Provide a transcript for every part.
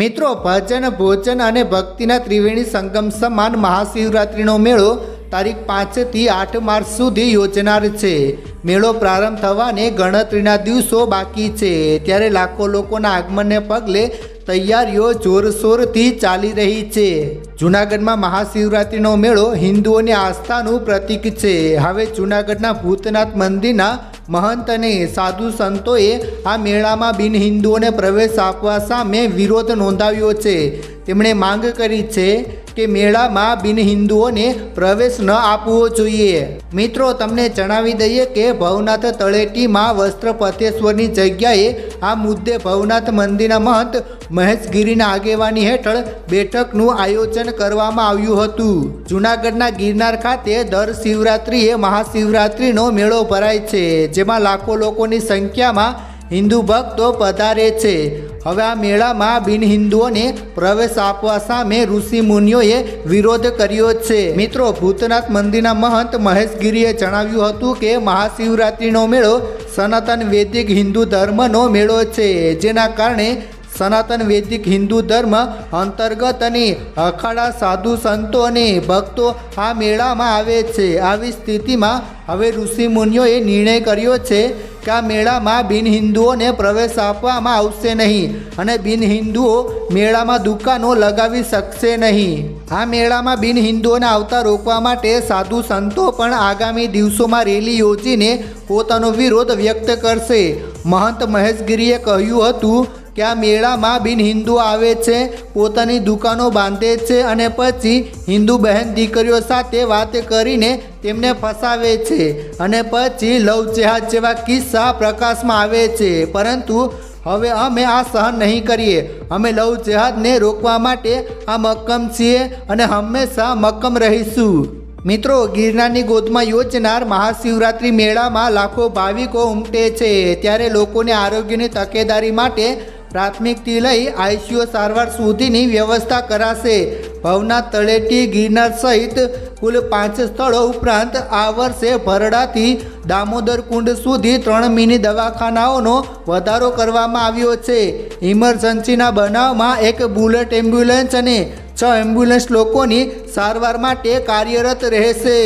મિત્રો, ભજન, ભોજન અને ભક્તિના ત્રિવેણી સંગમ સમાન મહાશિવરાત્રિનો મેળો તારીખ પાંચથી આઠ માર્ચ સુધી યોજનાર છે. મેળો પ્રારંભ થવાને ગણતરીના દિવસો બાકી છે. ત્યારે લાખો લોકોના આગમનને પગલે તૈયારીઓ જોરશોરથી ચાલી રહી છે. જૂનાગઢમાં મહાશિવરાત્રિનો મેળો હિન્દુઓની આસ્થાનું પ્રતીક છે. હવે જૂનાગઢના ભૂતનાથ મંદિરના મહંત અને સાધુ સંતોએ આ મેળામાં બિન હિન્દુઓને પ્રવેશ આપવા સામે વિરોધ નોંધાવ્યો છે. તેમણે માંગ કરી છે કે મેળામાં બિન હિન્દુઓને પ્રવેશ ન આપવો જોઈએ. મિત્રો, તમને જણાવી દઈએ કે ભવનાથ તળેટીમાં વસ્ત્રપતેશ્વરની જગ્યાએ આ મુદ્દે ભવનાથ મંદિરના મહંત મહેશગીરીના આગેવાની હેઠળ બેઠકનું આયોજન કરવામાં આવ્યું હતું. જૂનાગઢના ગિરનાર ખાતે દર શિવરાત્રિએ મહાશિવરાત્રિનો મેળો ભરાય છે, જેમાં લાખો લોકોની સંખ્યામાં હિન્દુ ભક્તો પધારે છે. હવે આ મેળામાં બિન હિન્દુઓને પ્રવેશ આપવા સામે ઋષિ મુનિઓએ વિરોધ કર્યો છે. મિત્રો, ભૂતનાથ મંદિરના મહંત મહેશગીરીએ જણાવ્યું હતું કે મહાશિવરાત્રિનો મેળો સનાતન વૈદિક હિન્દુ ધર્મનો મેળો છે, જેના કારણે સનાતન વૈદિક હિન્દુ ધર્મ અંતર્ગત અને અખાડા સાધુ સંતો અને ભક્તો આ મેળામાં આવે છે. આવી સ્થિતિમાં હવે ઋષિ મુનિઓએ નિર્ણય કર્યો છે કે આ મેળામાં બિન હિન્દુઓને પ્રવેશ આપવામાં આવશે નહીં અને બિન હિન્દુઓ મેળામાં દુકાનો લગાવી શકશે નહીં. આ મેળામાં બિન હિન્દુઓને આવતા રોકવા માટે સાધુ સંતો પણ આગામી દિવસોમાં રેલી યોજીને પોતાનો વિરોધ વ્યક્ત કરશે. મહંત મહેશગીરીએ કહ્યું હતું કે આ મેળામાં બિન હિન્દુ આવે છે, પોતાની દુકાનો બાંધે છે અને પછી હિન્દુ બહેન દીકરીઓ સાથે વાત કરીને તેમને ફસાવે છે અને પછી લવ જેહાદ જેવા કિસ્સા પ્રકાશમાં આવે છે. પરંતુ હવે અમે આ સહન નહીં કરીએ. અમે લવ જેહાદને રોકવા માટે આ મક્કમ છીએ અને હંમેશા મક્કમ રહીશું. મિત્રો, ગિરનારની ગોદમાં યોજનાર મહાશિવરાત્રિ મેળામાં લાખો ભાવિકો ઉમટે છે. ત્યારે લોકોને આરોગ્યની તકેદારી માટે પ્રાથમિકથી લઈ આઈસીયુ સારવાર સુધીની વ્યવસ્થા કરાશે. ભવનાથ તળેટી ગિરનાર સહિત કુલ પાંચ સ્થળો ઉપરાંત આ વર્ષે ભરડાથી દામોદર કુંડ સુધી ત્રણ મિની દવાખાનાઓનો વધારો કરવામાં આવ્યો છે. ઇમરજન્સીના બનાવમાં એક બુલેટ એમ્બ્યુલન્સ અને છ એમ્બ્યુલન્સ લોકોની સારવાર માટે કાર્યરત રહેશે.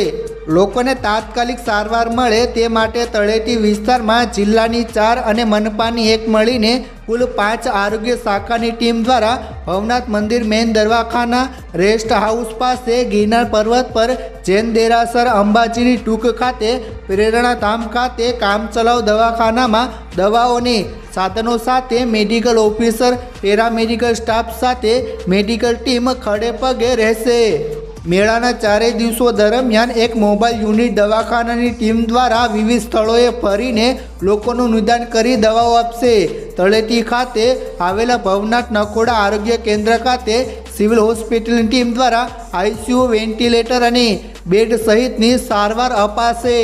લોકોને તાત્કાલિક સારવાર મળે તે માટે તળેટી વિસ્તારમાં જિલ્લાની ચાર અને મનપાની એક મળીને કુલ પાંચ આરોગ્ય શાખાની ટીમ દ્વારા ભવનાથ મંદિર મેન દરવાખાના રેસ્ટ હાઉસ પાસે ગિરનાર પર્વત પર જૈન દેરાસર અંબાજીની ટૂંક ખાતે પ્રેરણાધામ ખાતે કામચલાઉ દવાખાનામાં દવાઓની સાધનો સાથે મેડિકલ ઓફિસર, પેરામેડિકલ સ્ટાફ સાથે મેડિકલ ટીમ ખડે પગે રહેશે. મેળાના ચારેય દિવસો દરમિયાન એક મોબાઈલ યુનિટ દવાખાનાની ટીમ દ્વારા વિવિધ સ્થળોએ ફરીને લોકોનું નિદાન કરી દવાઓ આપશે. તળેટી ખાતે આવેલા ભવનાથ નખોડા આરોગ્ય કેન્દ્ર ખાતે સિવિલ હોસ્પિટલની ટીમ દ્વારા આઈસીયુ વેન્ટિલેટર અને બેડ સહિતની સારવાર અપાશે.